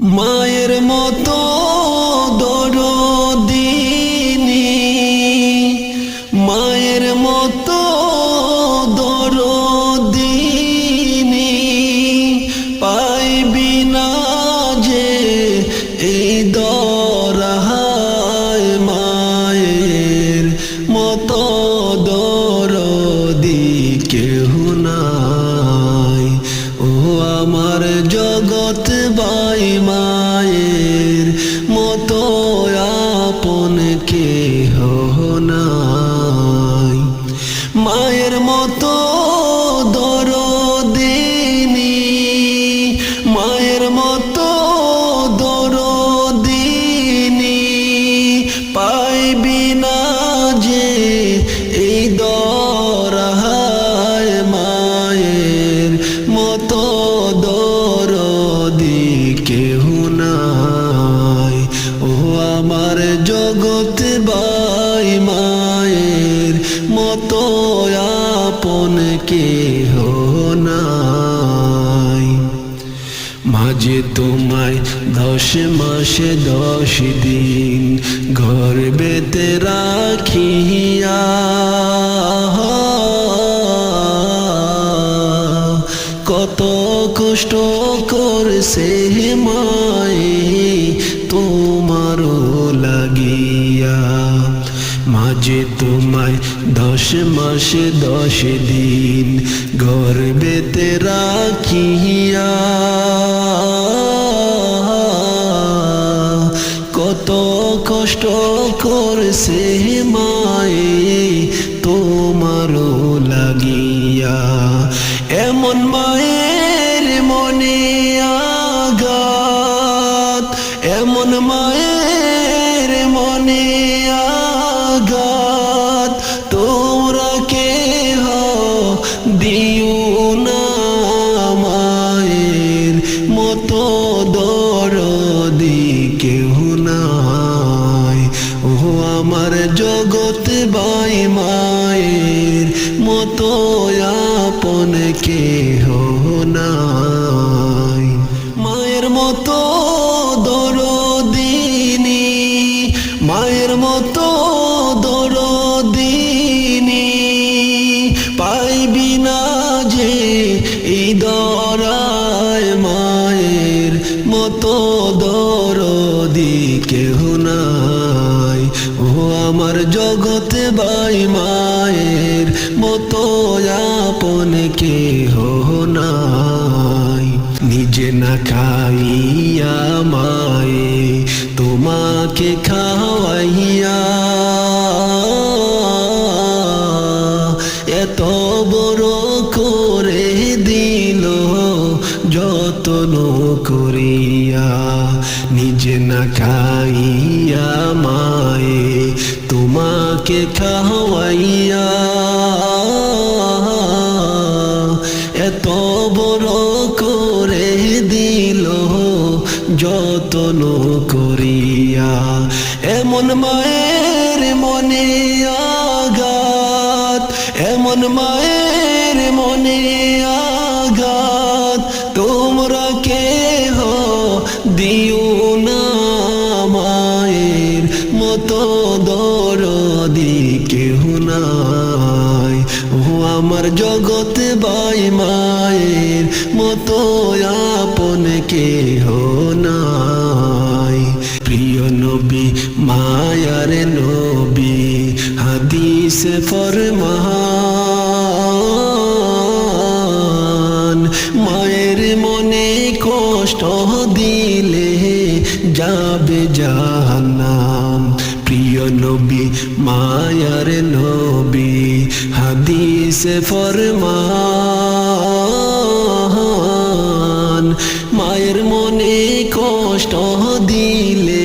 মায়ের মতো কেহ নাই। মাঝে তোমায় দশ মাসে দশ দিন ঘর বেতে রাখিয়া কত কষ্ট করছে মায়ে তোমারও লাগিয়া। মাঝে তোমায় দশ মাসে দশ দিন গর্বেতে রাখিয়া। কত কষ্ট করছে মায়ে, তোমারও লাগিয়া। এমন মায়ের দিও না মায়ের মতো দরদি কেহ নাই। ও আমার জগৎ বাই মায়ের মতো আপন কেহ নাই। মায়ের মতো দরদিনী, মায়ের মতো মতো দরদি কেহ নাই। ও আমার জগতে বাই মায়ের মতো আপন কেহ নাই। নিজে না খাইয়া মায়ে তোমাকে খাওয়াইয়া। এত বড় করিয়া, নিজে না খাইয়া মায়ে, তোমাকে খাওয়াইয়া। এত বড় করে দিল যতন করিয়া, এমন মায়ের মনে আঘাত, এমন মায়ের তোমরা কেহ দিও না মায়ের মতো দরদি, কেহ নাই। ও আমার জগৎ বাই মায়ের মতো আপন কেহ নাই। প্রিয় নবী, মায়ার নবী, হাদিস ফরমান কষ্ট দিলে যাবে জাহান্নাম। প্রিয় নবী, মায়ার নবী, হাদিস ফরমান। মায়ের মনে কষ্ট দিলে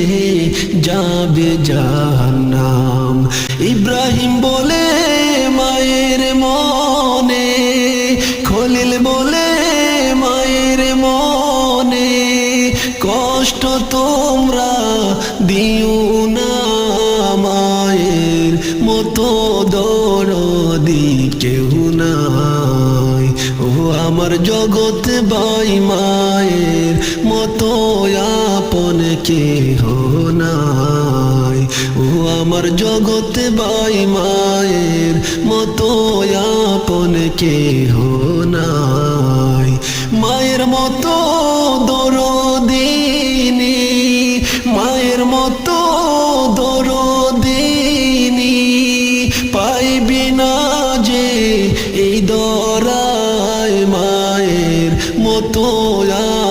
যাবে জাহান্নাম। ইব্রাহিম বলে কষ্ট তোমরা দিও না মায়ের মতো দরদি, কেউ নাই। ও আমার জগৎ বাই মায়ের মতো আপন কেহ নাই। ও আমার জগৎ বাই মায়ের মতো আপন কেহ নাই। মায়ের মতো মতো দরদিনী পাইবি না যে এই দরায় মায়ের মতো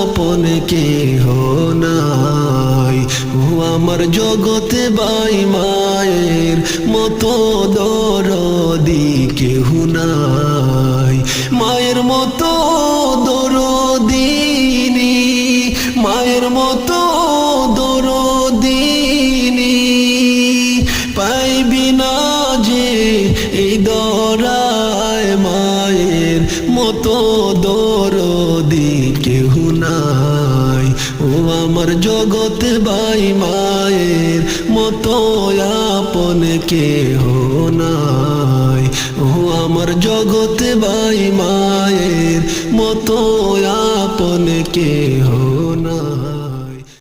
আপন কেহ নাই। ও আমার জগতে বাই মায়ের মতো দরদি কেহ নাই। মায়ের মতো দরায় মায়ের মতো দরদি কেহ নাই। ও আমার জগৎ বাই মায়ের মতো আপন কেহ নাই। ও আমার জগৎ বাই মায়ের মতো আপন কেহ